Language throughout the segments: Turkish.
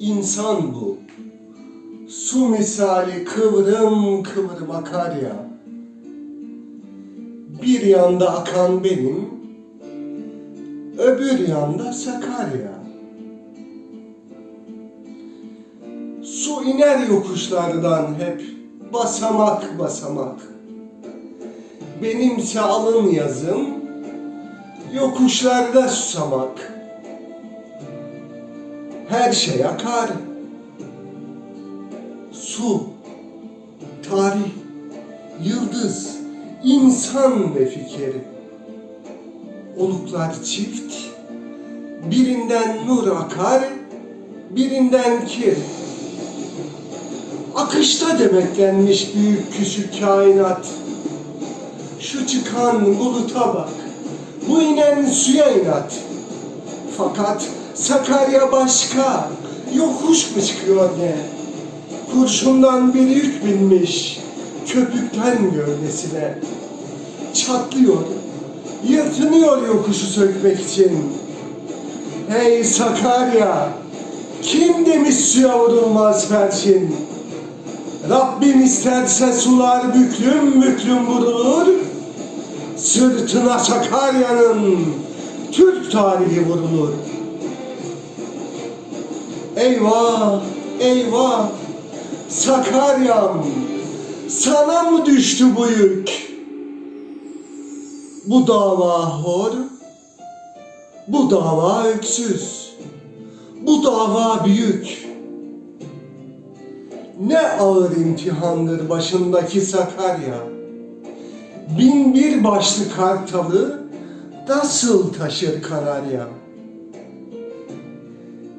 İnsan bu. Su misali kıvrım kıvrım akar ya. Bir yanda akan benim, öbür yanda Sakarya. Su iner yokuşlardan hep, basamak basamak. Benimse alın yazım, yokuşlarda susamak. Her şey akar. Su, tarih, yıldız, insan ve fikir. Oluklar çift, birinden nur akar, birinden kir. Akışta demeklenmiş büyük küçük kainat. Şu çıkan buluta bak, bu inen suya inat. Fakat Sakarya başka, yokuş mu çıkıyor ne? Kurşundan bir yük binmiş, köpükten gövdesine. Çatlıyor, yırtınıyor yokuşu sökmek için. Hey Sakarya, kim demiş suya vurulmaz perçin? Rabbim isterse sular büklüm büklüm vurulur. Sırtına Sakarya'nın Türk tarihi vurulur. Eyvah, eyvah, Sakarya'm, sana mı düştü bu yük? Bu dava hor, bu dava öksüz, bu dava büyük. Ne ağır imtihandır başındaki Sakarya. Bin bir başlı kartalı nasıl taşır Kanarya?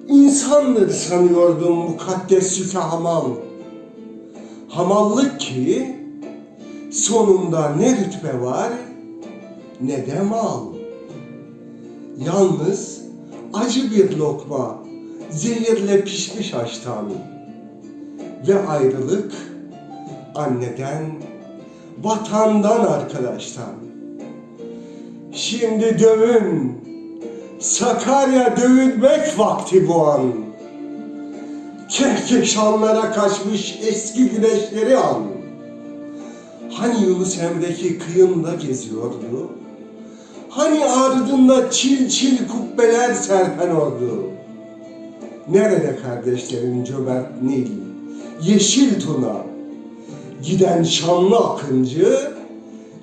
İnsandır sanıyordum mukaddes yükü hamal. Hamallık ki sonunda ne rütbe var ne de mal. Yalnız acı bir lokma zehirle pişmiş açtan ve ayrılık anneden, vatandan arkadaştan. Şimdi dövün, Sakarya dövülmek vakti bu an. Kehkeşanlara kaçmış eski güneşleri an. Hani Yunus Emre'ki kıyımda geziyordu? Hani ardında çil çil kubbeler serpen ordu? Nerede kardeşlerin cömert Nil, yeşil tuna? Giden şanlı akıncı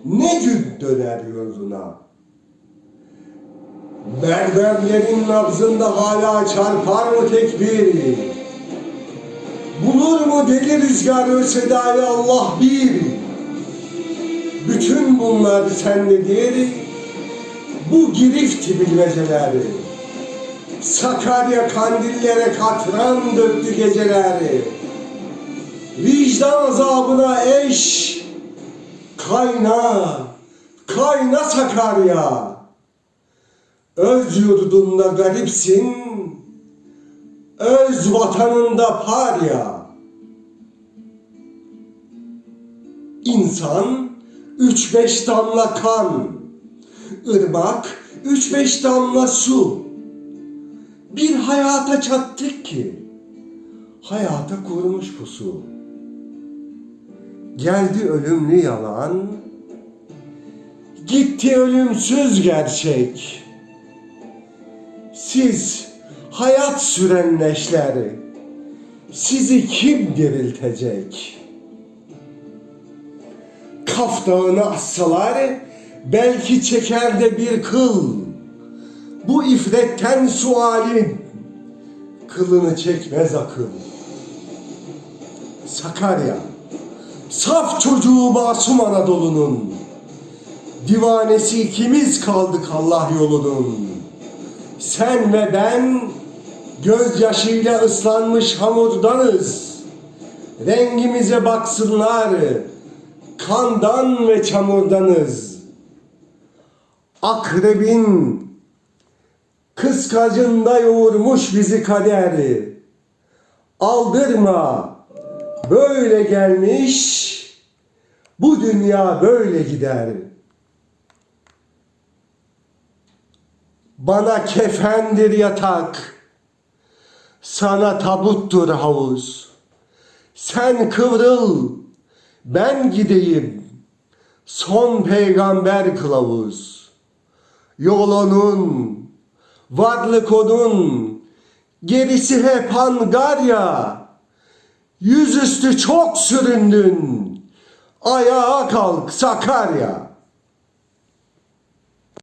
ne gün döner yurduna? Berberlerin nabzında hala çarpar mı tekbir? Bulur mu deli rüzgarı sedayı Allah bir? Bütün bunlar sendedir, bu girifti bilmeceleri. Sakarya kandillere katran döktü geceleri. Vicdan azabına eş, kayna, kayna Sakarya. Öz yurdunda garipsin, öz vatanında parya. İnsan üç beş damla kan, ırmak üç beş damla su. Bir hayata çattık ki, hayata kurmuş pusu. Geldi ölümlü yalan, gitti ölümsüz gerçek. Siz hayat süren leşleri, sizi kim diriltecek? Kaf dağını assalar, belki çeker de bir kıl. Bu ifretten sualin, kılını çekmez akıl. Sakarya, saf çocuğu masum Anadolu'nun, divanesi ikimiz kaldık Allah yolunun. Sen ve ben gözyaşıyla ıslanmış hamurdanız. Rengimize baksınlar, kandan ve çamurdanız. Akrebin kıskacında yoğurmuş bizi kader. Aldırma, böyle gelmiş, bu dünya böyle gider. Bana kefendir yatak, Sana tabuttur havuz. Sen kıvrıl, ben gideyim. Son peygamber kılavuz. Yol onun, varlık onun, gerisi hep angarya. Yüzüstü çok süründün, ayağa kalk Sakarya.